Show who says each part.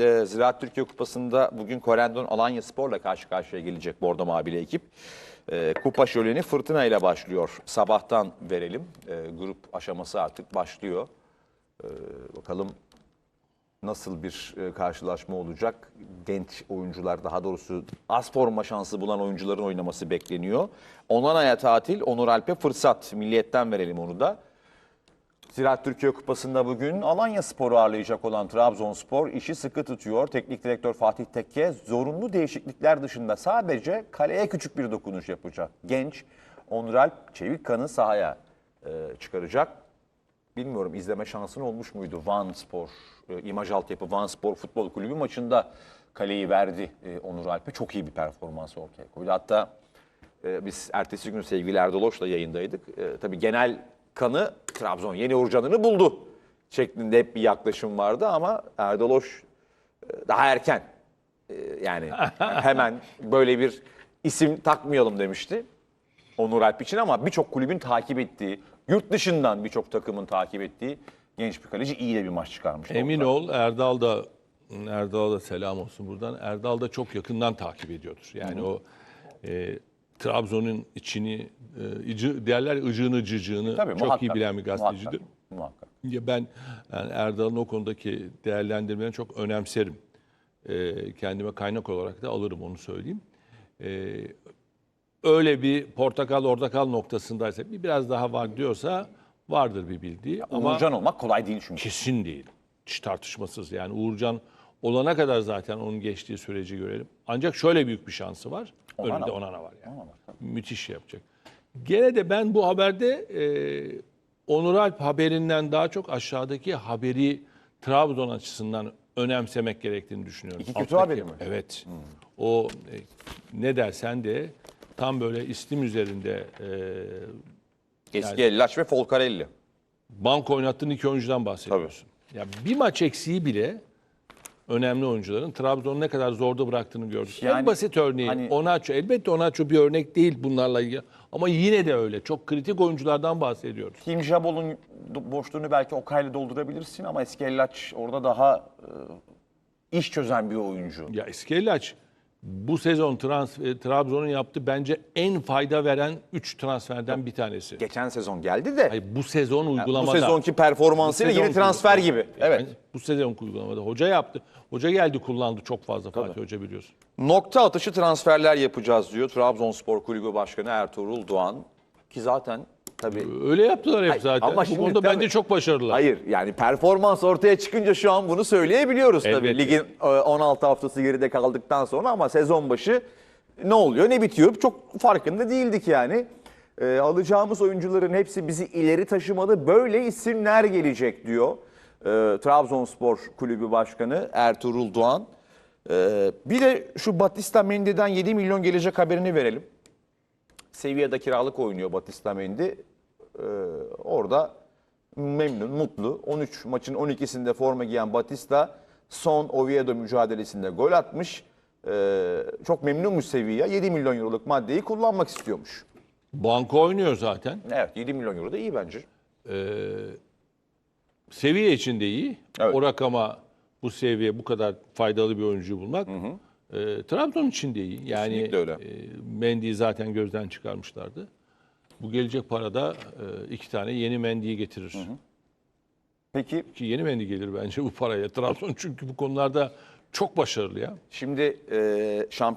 Speaker 1: E, Ziraat Türkiye Kupası'nda bugün Korendon Alanya Spor'la karşı karşıya gelecek Bordo Mavili ekip. E, kupa şöleni fırtına ile başlıyor. Sabahtan verelim. E, grup aşaması artık başlıyor. E, bakalım nasıl bir e, karşılaşma olacak? Genç oyuncular daha doğrusu az forma şansı bulan oyuncuların oynaması bekleniyor. Onana'ya tatil, Onur Alp'e fırsat. Milliyetten verelim onu da. Ziraat Türkiye Kupası'nda bugün Alanya Spor'u ağırlayacak olan Trabzonspor işi sıkı tutuyor. Teknik direktör Fatih Tekke zorunlu değişiklikler dışında sadece kaleye küçük bir dokunuş yapacak. Genç Onur Alp Çevikkan'ı sahaya e, çıkaracak. Bilmiyorum izleme şansın olmuş muydu? Van Spor, e, imaj altyapı Van Spor Futbol Kulübü maçında kaleyi verdi e, Onur Alp'e. Çok iyi bir performans ortaya koydu. Hatta e, biz ertesi gün sevgili Erdal Hoş'la yayındaydık. E, tabii genel kanı Trabzon yeni Uğurcan'ını buldu şeklinde hep bir yaklaşım vardı ama Erdal Hoş e, daha erken e, yani hemen böyle bir isim takmayalım demişti. Onur Alp için ama birçok kulübün takip ettiği, yurt dışından birçok takımın takip ettiği genç bir kaleci iyi de bir maç çıkarmış.
Speaker 2: Emin ol Erdal da Erdal'a da selam olsun buradan. Erdal da çok yakından takip ediyordur. Yani o e, Trabzon'un içini e, ıcı, derler ıcığını cıcığını
Speaker 1: Tabii,
Speaker 2: çok
Speaker 1: muhakkak,
Speaker 2: iyi bilen bir gazetecidir.
Speaker 1: Muhakkak, muhakkak.
Speaker 2: Ya ben yani Erdal'ın o konudaki değerlendirmelerini çok önemserim. E, kendime kaynak olarak da alırım onu söyleyeyim. E, öyle bir portakal orada kal noktasındaysa bir biraz daha var diyorsa vardır bir bildiği. Ama
Speaker 1: Uğurcan olmak kolay değil çünkü.
Speaker 2: Kesin değil. Hiç tartışmasız yani Uğurcan olana kadar zaten onun geçtiği süreci görelim. Ancak şöyle büyük bir şansı var.
Speaker 1: Onana
Speaker 2: Önünde
Speaker 1: var.
Speaker 2: Onana var yani. Müthiş şey yapacak. Gene de ben bu haberde e, Onur Alp haberinden daha çok aşağıdaki haberi Trabzon açısından önemsemek gerektiğini düşünüyorum.
Speaker 1: İki kötü haberi mi?
Speaker 2: Evet. O e, ne dersen de tam böyle istim üzerinde e,
Speaker 1: Eski Ellaç ve Folcarelli.
Speaker 2: bank oynattığın iki oyuncudan bahsediyorsun. Ya bir maç eksiği bile önemli oyuncuların Trabzon'u ne kadar zorda bıraktığını gördük. en
Speaker 1: Yani
Speaker 2: basit örneği
Speaker 1: hani-
Speaker 2: Onaço. Elbette Onaço bir örnek değil bunlarla ilgili. Ama yine de öyle. Çok kritik oyunculardan bahsediyoruz.
Speaker 1: Kim Jabol'un boşluğunu belki Okay'la doldurabilirsin ama eski Ellaç orada daha e, iş çözen bir oyuncu.
Speaker 2: Ya Eskellaç bu sezon transfer, Trabzon'un yaptığı bence en fayda veren 3 transferden bir tanesi.
Speaker 1: Geçen sezon geldi de
Speaker 2: Hayır, bu sezon
Speaker 1: bu
Speaker 2: uygulamada.
Speaker 1: sezonki performansıyla
Speaker 2: Bu
Speaker 1: yeni
Speaker 2: sezon
Speaker 1: transfer gibi. Evet.
Speaker 2: Yani bu sezon uygulamada. Hoca yaptı. Hoca geldi kullandı çok fazla Fatih Hoca biliyorsun.
Speaker 1: Nokta atışı transferler yapacağız diyor Trabzonspor Kulübü Başkanı Ertuğrul Doğan. Ki zaten tabii
Speaker 2: Öyle yaptılar hep
Speaker 1: Hayır,
Speaker 2: zaten.
Speaker 1: ama
Speaker 2: Bu
Speaker 1: şimdi
Speaker 2: konuda
Speaker 1: tabii-
Speaker 2: bence çok başarılılar.
Speaker 1: Hayır yani performans ortaya çıkınca şu an bunu söyleyebiliyoruz tabii.
Speaker 2: Elbette.
Speaker 1: Ligin e, 16 haftası geride kaldıktan sonra ama sezon başı ne oluyor ne bitiyor çok farkında değildik yani. E, alacağımız oyuncuların hepsi bizi ileri taşımalı böyle isimler gelecek diyor. E, Trabzonspor Kulübü Başkanı Ertuğrul Doğan. E, bir de şu Batista Mendy'den 7 milyon gelecek haberini verelim. Sevilla'da kiralık oynuyor Batista Mendy. Ee, orada memnun, mutlu. 13 maçın 12'sinde forma giyen Batista son Oviedo mücadelesinde gol atmış. Ee, çok memnunmuş Sevilla. 7 milyon euroluk maddeyi kullanmak istiyormuş.
Speaker 2: Banko oynuyor zaten.
Speaker 1: Evet 7 milyon euro da iyi bence.
Speaker 2: Seviye için de iyi.
Speaker 1: Evet.
Speaker 2: O rakama bu seviye bu kadar faydalı bir oyuncuyu bulmak. E, Trabzon için de iyi. Yani
Speaker 1: Kesinlikle öyle.
Speaker 2: e, Mendy'yi zaten gözden çıkarmışlardı. Bu gelecek parada e, iki tane yeni Mendy'yi getirir.
Speaker 1: Peki
Speaker 2: Ki yeni Mendy gelir bence bu paraya. Trabzon çünkü bu konularda çok başarılı ya.
Speaker 1: şimdi e, şampiyon